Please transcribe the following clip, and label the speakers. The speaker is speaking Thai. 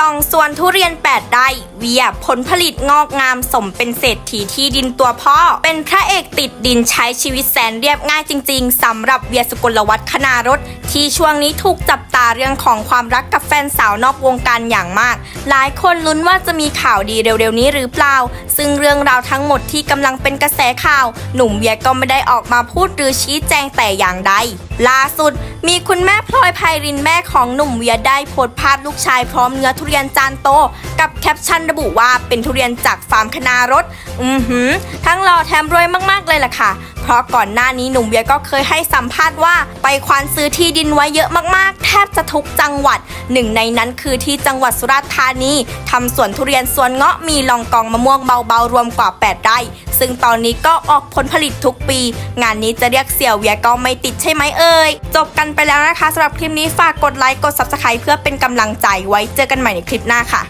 Speaker 1: สองสวนทุเรียน 8 ไร่เวียผลผลิตงอกงามสมเป็นเศรษฐีที่ดินตัวพ่อ เป็นพระเอกติดดินใช้ชีวิตแสนเรียบง่ายจริง ๆสำหรับเวียสุกลวัฒน์คณารถที่ช่วงนี้ถูกจับตาเรื่องของความรักกับแฟนสาวนอกวงการอย่างมาก หลายคนลุ้นว่าจะมีข่าวดีเร็วๆนี้หรือเปล่า ซึ่งเรื่องราวทั้งหมดที่กำลังเป็นกระแสข่าว หนุ่มเวียก็ไม่ได้ออกมาพูดหรือชี้แจงแต่อย่างใดล่าสุด มีคุณแม่พลอยไพรินแม่ของหนุ่มเวียได้โพสต์ภาพลูกชายพร้อมเนื้อทุเรียนจานโต กับแคปชั่นระบุว่าเป็นทุเรียนจากฟาร์มคณารถ อือหือ ทั้งหล่อแถมรวยมากๆเลยล่ะค่ะเพราะก่อนหน้านี้หนุ่มเวียก็เคยให้สัมภาษณ์ว่า ไปควานซื้อที่ดินไว้เยอะมากๆ แทบจะทุกจังหวัด หนึ่งในนั้นคือที่จังหวัดสุราษฎร์ธานีทำสวนทุเรียนสวนเงาะมีลองกองมะม่วงเบาๆ รวมกว่า 8 ไร่ ซึ่งตอนนี้ก็ออกผลผลิตทุกปี งานนี้จะเรียกเสี่ยวเวียก็ไม่ติดใช่ไหมเอ่ยจบกันไปแล้วนะคะสำหรับคลิปนี้ฝากกดไลค์กด subscribe เพื่อเป็นกำลังใจไว้เจอกันใหม่ในคลิปหน้าค่ะ